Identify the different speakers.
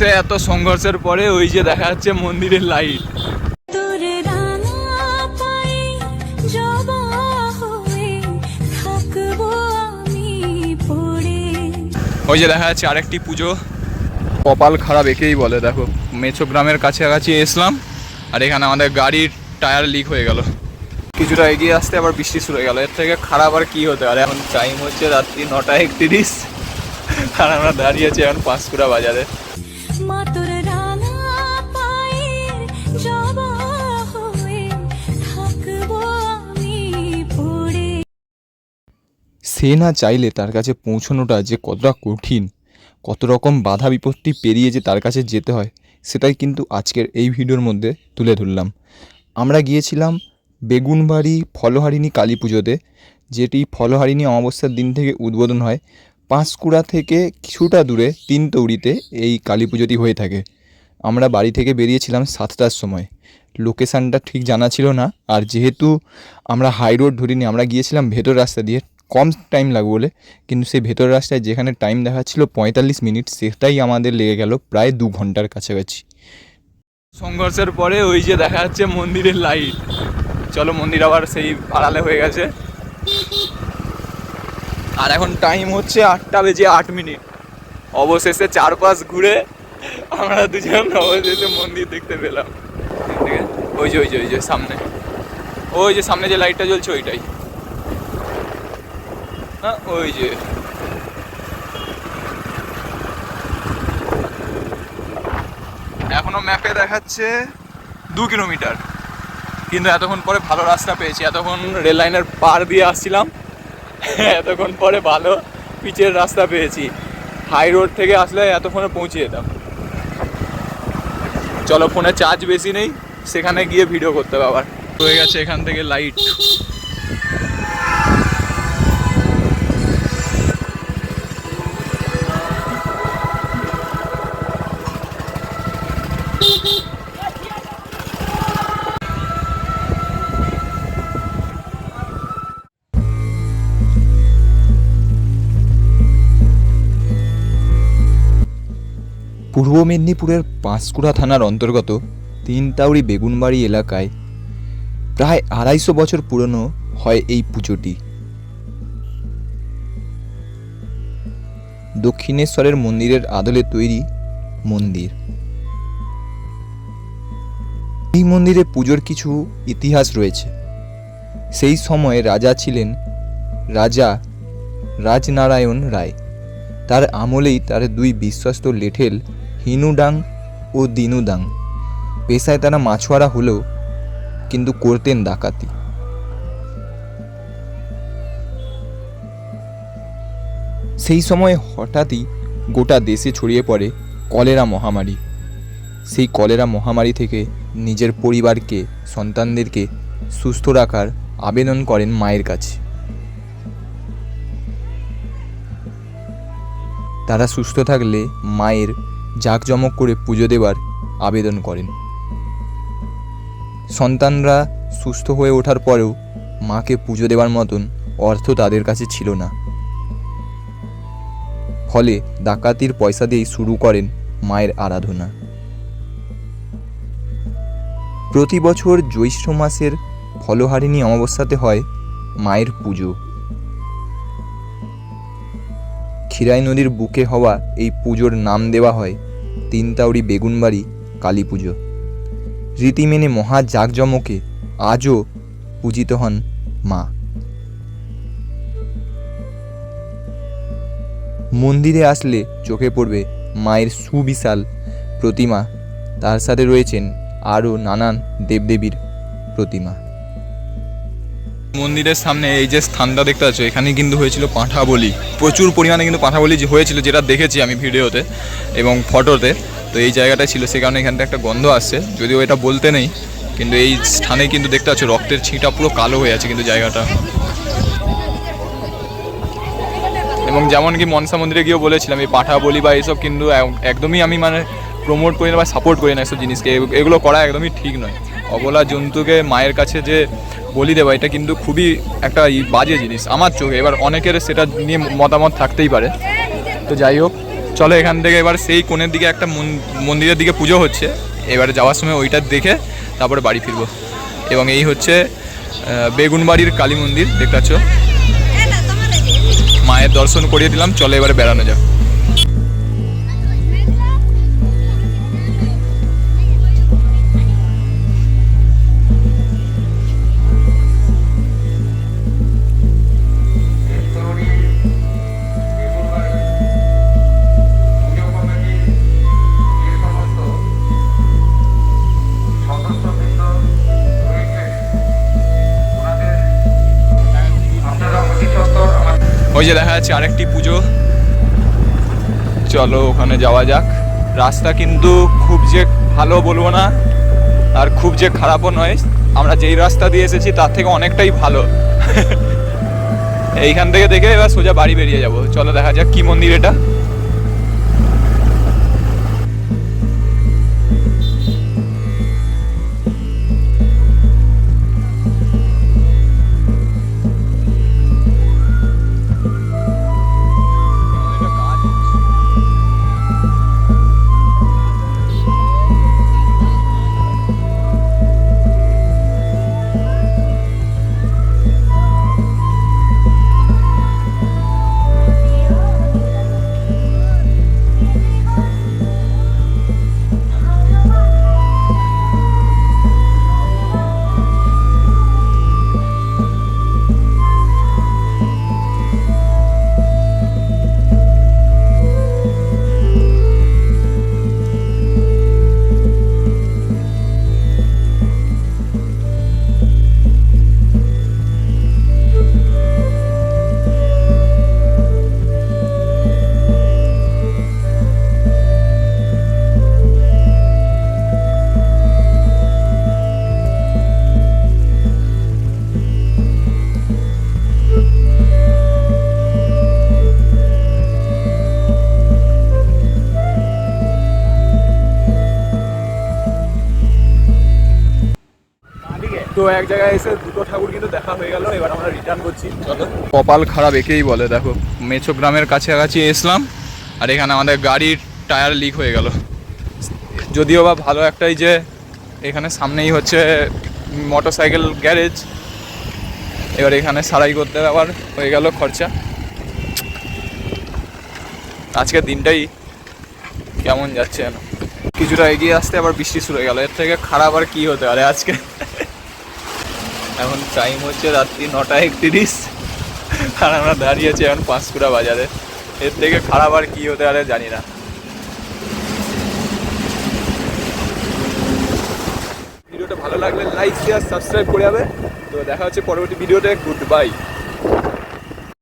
Speaker 1: অবশেষে এত সংঘর্ষের পরে ওই যে দেখা যাচ্ছে মন্দিরের লাইট। ওই যে দেখা যাচ্ছে আরেকটি পুজো। কপাল খারাপ একেই বলে দেখো। মেছো গ্রামের কাছাকাছি এসলাম আর এখানে আমাদের গাড়ির টায়ার লিক হয়ে গেল। কিছুটা এগিয়ে আসতে আবার বৃষ্টি শুরু হয়ে গেল। এর থেকে খারাপ আর কি হতে পারে? এখন টাইম হচ্ছে রাত্রি নটা একত্রিশ আর আমরা দাঁড়িয়েছি এখন পাঁশকুড়া বাজারে। সে না চাইলে তার কাছে পৌঁছানোটা যে কতটা কঠিন, কত রকম বাধা বিপত্তি পেরিয়ে যে তার কাছে যেতে হয়, সেটাই কিন্তু আজকের এই ভিডিওর মধ্যে তুলে ধরলাম। আমরা গিয়েছিলাম বেগুনবাড়ি ফলহারিণী কালী পুজোতে, যেটি ফলহারিণী অমাবস্যার দিন থেকে উদ্বোধন হয়। পাঁশকুড়া থেকে কিছুটা দূরে তিন তিনতৌড়িতে এই কালী পুজোটি হয়ে থাকে। আমরা বাড়ি থেকে বেরিয়েছিলাম সাতটার সময়। লোকেশানটা ঠিক জানা ছিল না, আর যেহেতু আমরা হাই রোড ধরিনি, আমরা গিয়েছিলাম ভেতর রাস্তা দিয়ে কম টাইম লাগবে বলে। কিন্তু সেই ভেতর রাস্তায় যেখানে টাইম দেখাচ্ছিল পঁয়তাল্লিশ মিনিট, সেটাই আমাদের লেগে গেল প্রায় দু ঘণ্টার কাছাকাছি। সংঘর্ষের পরে ওই যে দেখা যাচ্ছে মন্দিরের লাইট চলো মন্দির আবার সেই আড়ালে হয়ে গেছে। আর এখন টাইম হচ্ছে আটটা বেজে আট মিনিট। অবশেষে চারপাশ ঘুরে আমরা দুজন অবশেষে মন্দির দেখতে পেলাম। ঠিক আছে? ওই যে ওই যে ওই যে সামনে। ওই যে সামনে যে লাইটটা জ্বলছে, ওইটাই। হ্যাঁ ওই যে। এখনও ম্যাপে দেখাচ্ছে দু কিলোমিটার। কিন্তু এতক্ষণ পরে ভালো রাস্তা পেয়েছি। এতক্ষণ রেল লাইনের পার দিয়ে আসছিলাম। এতক্ষণ পরে ভালো পিচের রাস্তা পেয়েছি। হাই রোড থেকে আসলে এতক্ষণে পৌঁছে যেতাম। চলো ফোনে চার্জ বেশি নেই, সেখানে গিয়ে ভিডিও করতে হবে আবার। হয়ে গেছে এখান থেকে লাইট পূর্ব মেদিনীপুরের পাঁশকুড়া থানার অন্তর্গত তিনতাউড়ি বেগুনবাড়ি এলাকায় প্রায় আড়াইশো বছর পুরনো হয় এই পুজোটি। দক্ষিণেশ্বরের মন্দিরের আদলে তৈরি মন্দির। এই মন্দিরে পুজোর কিছু ইতিহাস রয়েছে। সেই সময়ে রাজা ছিলেন রাজা রাজনারায়ণ রায়। তার আমলেই তার দুই বিশ্বস্ত লেঠেল হিনুডাং ও দিনুদাং পেশায় তারা মাছুয়ারা হলেও কিন্তু করতেন ডাকাতি। সেই সময় হঠাৎই গোটা দেশে ছড়িয়ে পড়ে কলেরা মহামারী। সেই কলেরা মহামারী থেকে নিজের পরিবারকে, সন্তানদেরকে সুস্থ রাখার আবেদন করেন মায়ের কাছে। তারা সুস্থ থাকলে মায়ের জাঁকজমক করে পুজো দেবার আবেদন করেন। সন্তানরা সুস্থ হয়ে ওঠার পরেও মাকে পুজো দেওয়ার মতন অর্থ তাদের কাছে ছিল না। ফলে ডাকাতির পয়সা দিয়েই শুরু করেন মায়ের আরাধনা। প্রতি বছর জ্যৈষ্ঠ মাসের ফলহারিণী অমাবস্যাতে হয় মায়ের পুজো। ক্ষীরাই নদীর বুকে হওয়া এই পুজোর নাম দেওয়া হয় তিনতাউড়ি বেগুনবাড়ি কালী পুজো। রীতি মেনে মহা জাঁকজমকে আজও পূজিত হন মা। মন্দিরে আসলে চোখে পড়বে মায়ের সুবিশাল প্রতিমা। তার সাথে রয়েছেন আরও নানান দেবদেবীর প্রতিমা। মন্দিরের সামনে এই যে স্থানটা দেখতে পাচ্ছ এখানে কিন্তু হয়েছিল পাঁঠা বলি প্রচুর পরিমাণে কিন্তু পাঁঠা বলি হয়েছিল, যেটা দেখেছি আমি ভিডিওতে এবং ফটোতে। তো এই জায়গাটা ছিল, সে কারণে এখানটা একটা গন্ধ আসছে। যদিও এটা বলতে নেই, কিন্তু এই স্থানে কিন্তু দেখতে পাচ্ছ, রক্তের ছিটা পুরো কালো হয়ে আছে কিন্তু জায়গাটা। এবং যেমন কি মনসা মন্দিরে গিয়েও বলেছিলাম, এই পাঠা বলি বা এইসব কিন্তু একদমই আমি মানে প্রমোট করি না বা সাপোর্ট করি না এসব জিনিসকে। এগুলো করা একদমই ঠিক নয়। অবলা জন্তুকে মায়ের কাছে যে বলি দেওয়া, এটা কিন্তু খুবই একটা বাজে জিনিস আমার চোখে। এবার অনেকের সেটা নিয়ে মতামত থাকতেই পারে। তো যাই হোক, চলো এখান থেকে এবার সেই কোণের দিকে একটা মন- মন্দিরের দিকে পুজো হচ্ছে। এবারে যাওয়ার সময় ওইটা দেখে তারপরে বাড়ি ফিরবো। এবং এই হচ্ছে বেগুনবাড়ির কালী মন্দির, দেখতে পাচ্ছ? মায়ের দর্শন করিয়ে দিলাম, চলো এবারে বেড়ানো যাক। ওই যে দেখা যাচ্ছে আরেকটি পুজো। চলো ওখানে যাওয়া যাক। রাস্তা কিন্তু খুব যে ভালো বলব না, আর খুব যে খারাপও নয়। আমরা যেই রাস্তা দিয়ে এসেছি, তার থেকে অনেকটাই ভালো। এইখান থেকে দেখে এবার সোজা বাড়ি বেরিয়ে যাব। চলো দেখা যাক কি মন্দির এটা। তো এক জায়গায় এসে দুটো ঠাকুর কিন্তু দেখা হয়ে গেল, এবার আমরা রিটার্ন করছি। চলো। কপাল খারাপ একেই বলে, দেখো, মেছো গ্রামের কাছাকাছি এসলাম, আর এখানে আমাদের গাড়ির টায়ার লিক হয়ে গেল। যদিও বা ভালো একটাই যে, এখানে সামনেই হচ্ছে মোটর সাইকেল গ্যারেজ এবার এখানে সারাই করতে আবার হয়ে গেল খরচা। আজকের দিনটাই কেমন যাচ্ছে যেন। কিছুটা এগিয়ে আসতে আবার বৃষ্টি শুরু হয়ে গেল, এর থেকে খারাপ আর কি হতে পারে আজকে? এখন টাইম হচ্ছে রাত্রি নটা একত্রিশ। আর আমরা দাঁড়িয়েছি এখন পাঁচকুড়া বাজারে। এর থেকে খারাপ আর কী হতে পারে জানি না। ভিডিওটা ভালো লাগলে লাইক শেয়ার সাবস্ক্রাইব করে যাবে। তো দেখা হচ্ছে পরবর্তী ভিডিওতে। Good bye